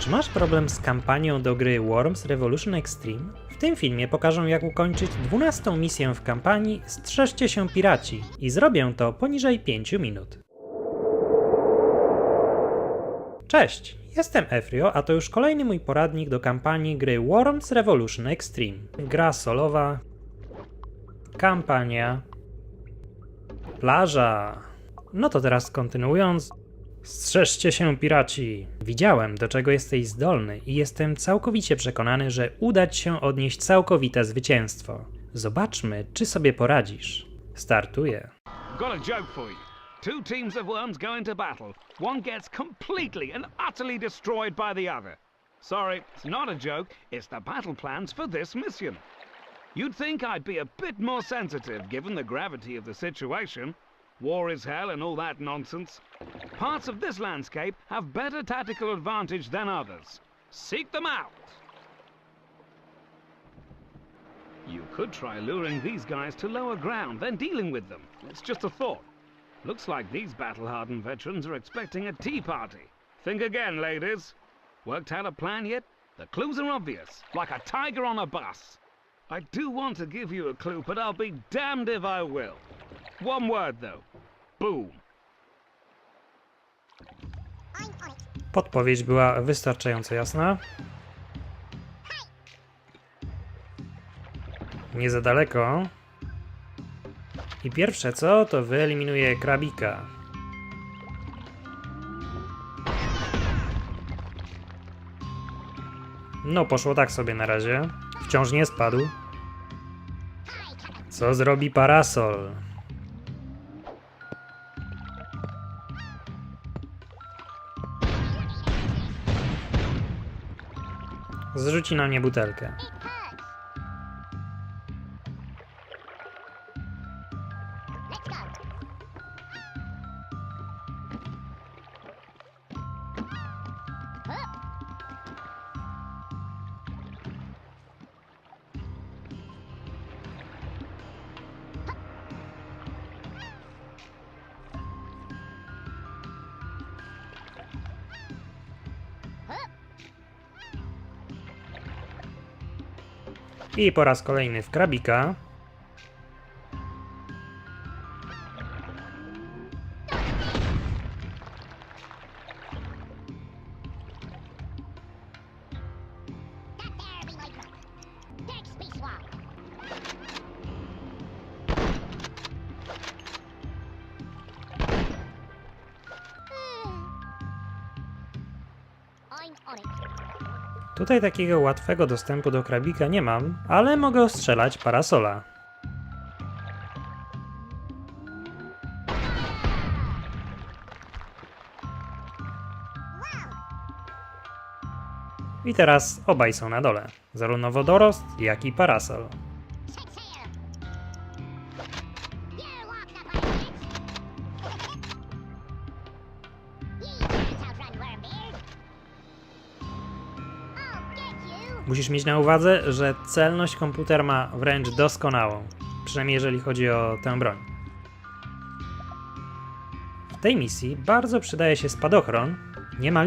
Czy masz problem z kampanią do gry Worms Revolution Extreme? W tym filmie pokażę jak ukończyć 12 misję w kampanii Strzeżcie się piraci i zrobię to poniżej 5 minut. Cześć, jestem Efrio, a to już kolejny mój poradnik do kampanii gry Worms Revolution Extreme. Gra solowa, kampania, plaża. No to teraz kontynuując, Strzeżcie się, piraci! Widziałem, do czego jesteś zdolny i jestem całkowicie przekonany, że uda ci się odnieść całkowite zwycięstwo. Zobaczmy, czy sobie poradzisz. Startuję. Got a joke for you. Two teams of worms go into battle. One gets completely and utterly destroyed by the other. Sorry, it's not a joke, it's the battle plans for this mission. You'd think I'd be a bit more sensitive given the gravity of the situation. War is hell and all that nonsense. Parts of this landscape have better tactical advantage than others. Seek them out! You could try luring these guys to lower ground, then dealing with them. It's just a thought. Looks like these battle-hardened veterans are expecting a tea party. Think again, ladies. Worked out a plan yet? The clues are obvious, like a tiger on a bus. I do want to give you a clue, but I'll be damned if I will. One word, though. Boom. Podpowiedź była wystarczająco jasna. Nie za daleko. I pierwsze co, to wyeliminuję krabika. No, poszło tak sobie na razie. Wciąż nie spadł. Co zrobi parasol? Zrzuci na mnie butelkę. I po raz kolejny w krabika. Tutaj takiego łatwego dostępu do krabika nie mam, ale mogę ostrzelać parasola. I teraz obaj są na dole. Zarówno wodorost, jak i parasol. Musisz mieć na uwadze, że celność komputer ma wręcz doskonałą. Przynajmniej jeżeli chodzi o tę broń. W tej misji bardzo przydaje się spadochron, nie ma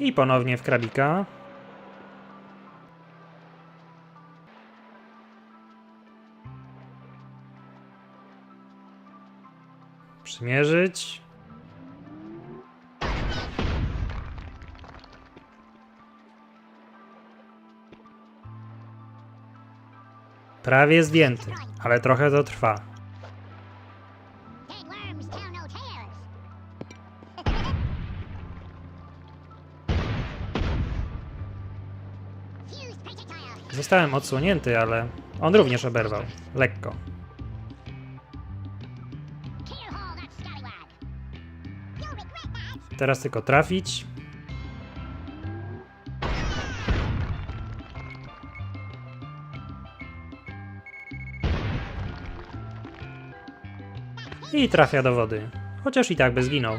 I ponownie w krabika. Przymierzyć. Prawie zdjęty, ale trochę to trwa. Zostałem odsłonięty, ale on również oberwał. Lekko. Teraz tylko trafić. I trafia do wody. Chociaż i tak by zginął.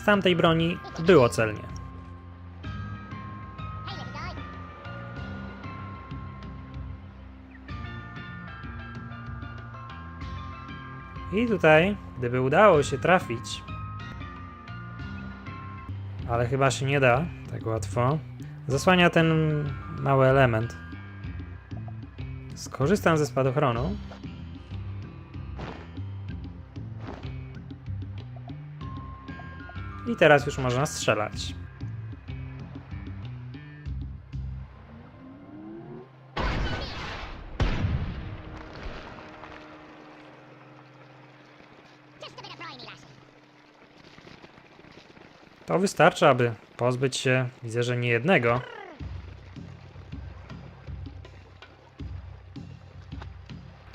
Z tamtej broni było celnie. I tutaj, gdyby udało się trafić, ale chyba się nie da tak łatwo, zasłania ten mały element. Skorzystam ze spadochronu. I teraz już można strzelać. To wystarczy, aby pozbyć się, widzę, że nie jednego.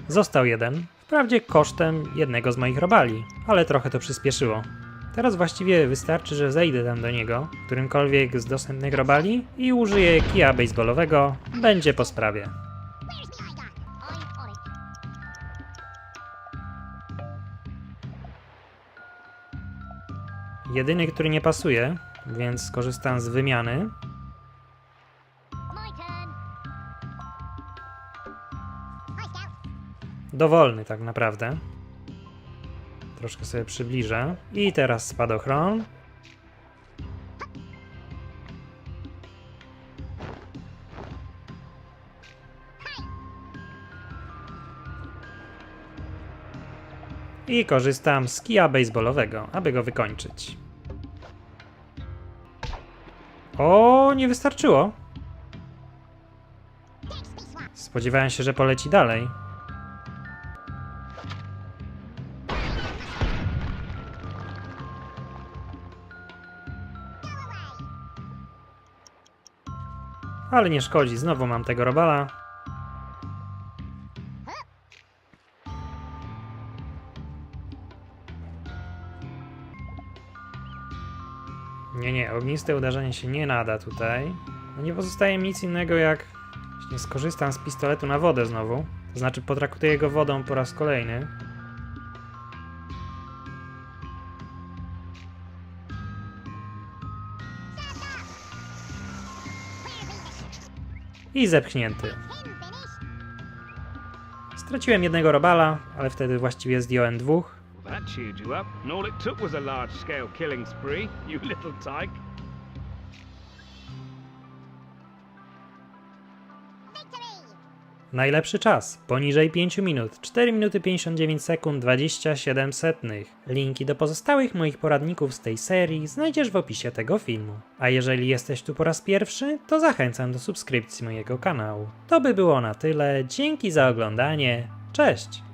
Został jeden, wprawdzie kosztem jednego z moich robali, ale trochę to przyspieszyło. Teraz właściwie wystarczy, że zejdę tam do niego, którymkolwiek z dostępnych robali i użyję kija baseballowego, będzie po sprawie. Jedyny, który nie pasuje, więc skorzystam z wymiany. Dowolny tak naprawdę. Troszkę sobie przybliżę. I teraz spadochron. I korzystam z kija baseballowego, aby go wykończyć. O, nie wystarczyło. Spodziewałem się, że poleci dalej. Ale nie szkodzi, znowu mam tego robala. Nie, nie, ogniste uderzenie się nie nada tutaj. No nie pozostaje mi nic innego jak... Skorzystam z pistoletu na wodę znowu. To znaczy potraktuję go wodą po raz kolejny. I zepchnięty. Straciłem jednego robala, ale wtedy właściwie zdjąłem dwóch. That cheered you up, and all it took was a large-scale killing spree, you little tyke. Najlepszy czas poniżej 5 minut 4 minuty 59 sekund 27 setnych. Linki do pozostałych moich poradników z tej serii znajdziesz w opisie tego filmu. A jeżeli jesteś tu po raz pierwszy, to zachęcam do subskrypcji mojego kanału. To by było na tyle. Dzięki za oglądanie. Cześć!